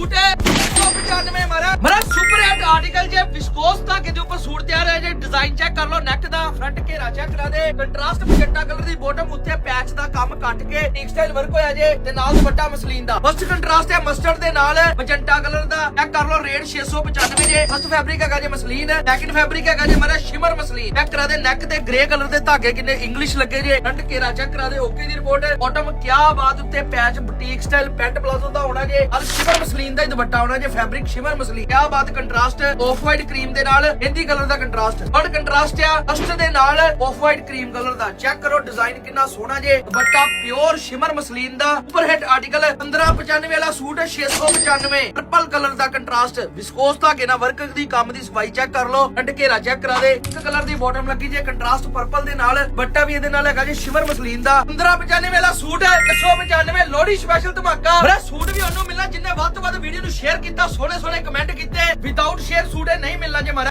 Suit है 195 हमारा हमारा सुपर हिट आर्टिकल जो विस्कोस था के जो ऊपर सूट तैयार ਡਿਜ਼ਾਈਨ ਚੈੱਕ ਕਰ ਲਓ ਨੈਕ ਦਾ ਫਰੰਟ ਘੇਰਾ ਚੈੱਕ ਕਰਾ ਦੇ। ਕੰਟਰਾਸਟ ਮਜੈਂਟਾ ਕਲਰ ਦੀ ਬਾਟਮ ਉੱਤੇ ਪੈਚ ਦਾ ਕੰਮ ਕੱਟ ਕੇ ਟਿਕ ਵਰਕ ਹੋਇਆ ਜੇ ਤੇ ਨਾਲ ਦੁਪੱਟਾ ਮਸਲੀਨ ਦਾ। ਫਸਟ ਕੰਟਰਾਸਟ ਹੈ ਮਸਟਰਡ ਦੇ ਨਾਲ ਮਜੈਂਟਾ ਕਲਰ ਦਾ। ਚੈੱਕ ਕਰ ਲਓ ਰੇਟ 695 ਜੇ। ਫਸਟ ਫੈਬਰਿਕ ਹੈਗਾ ਜੇ ਮਸਲੀਨ ਸੈਕਿੰਡ ਫੈਬਰਿਕ ਹੈਗਾ ਜੇ ਮਾਰਾ ਸ਼ਿਮਰ ਮਸਲੀਨ। ਚੈੱਕ ਕਰਾ ਦੇ ਨੈਕ ਤੇ ਗ੍ਰੇ ਕਲਰ ਦੇ ਧਾਗੇ ਕਿੰਨੇ ਇੰਗਲਿਸ਼ ਲੱਗੇ ਜੇ। ਫਰੰਟ ਘੇਰਾ ਚੈੱਕ ਕਰਾ ਦੇ ਓਕੇ ਦੀ ਰਿਪੋਰਟ ਬਾਟਮ ਕਿਆ ਬਾਤ ਉੱਤੇ patch boutique style pant palazzo ਦਾ ਹੋਣਾ ਜੇ। ਔਰ ਸ਼ਿਮਰ ਮਸਲੀਨ ਦਾ ਹੀ ਦੁਪੱਟਾ ਹੋਣਾ ਜੇ ਫੈਬਰਿਕ ਸ਼ਿਮਰ ਮਸਲੀਨ। ਕਿਆ ਬਾਤ ਕੰਟਰਾਸਟ ਆਫ ਵਾਈਟ ਕਰੀਮ ਦੇ ਨਾਲ ਹਿੰਦੀ ਕਲਰ ਦਾ ਕੰਟਰਾਸਟ ਔਰ ਕੰਟਰਾਸਟ ਆ। ਫਸਟ ਦੇ ਨਾਲ ਆਫ ਵਾਈਟ ਕਰੀਮ ਕਲਰ ਦਾ। ਚੈੱਕ ਕਰੋ ਡਿਜ਼ਾਈਨ ਕਿੰਨਾ ਸੋਹਣਾ ਜੇ। ਦੁਪੱਟਾ ਪਿਓਰ ਸ਼ਿਮਰ ਮਸਲੀਨ ਦਾ। ਉੱਪਰ ਹੈਡ ਆਰਟੀਕਲ 1595 ਵਾਲਾ ਸੂਟ 695 ਪਰਪਲ ਕਲਰ ਦਾ ਕੰਟਰਾਸਟ ਵਿਸਕੋਸ ਧਾਗੇ ਨਾਲ ਵਰਕ ਦੀ ਕੰਮ ਦੀ ਸਫ਼ਾਈ ਚੈੱਕ ਕਰ ਲਓ। ਐਂਡ ਘੇਰਾ ਚੈੱਕ ਕਰਾ ਦੇ। ਇੱਕ ਕਲਰ ਦੀ ਬਾਟਮ ਲੱਗੀ ਜੇ ਕੰਟਰਾਸਟ ਪਰਪਲ ਦੇ ਨਾਲ। ਬੱਟਾ ਵੀ ਇਹਦੇ ਨਾਲ ਹੈਗਾ ਜੇ ਸ਼ਿਮਰ ਮਸਲੀਨ ਦਾ। 1595 ਵਾਲਾ ਸੂਟ ਹੈ 195 ਲੋਹੜੀ ਸਪੈਸ਼ਲ ਧਮਾਕਾ। ਮੇਰਾ ਸੂਟ ਵੀ ਉਹਨੂੰ ਮਿਲਣਾ, ਜਿੰਨੇ ਵੱਧ ਤੋਂ ਵੱਧ ਵੀਡੀਓ ਨੂੰ ਸ਼ੇਅਰ ਕੀਤਾ ਸੋਹਣੇ ਸੋਹਣੇ ਕਮੈਂਟ ਕੀਤੇ। ਵਿਦਆਊਟ ਸ਼ੇਅਰ ਸੂਟ ਇਹ ਨਹੀਂ ਮਿਲਣਾ ਜੇ ਮਾਰਾ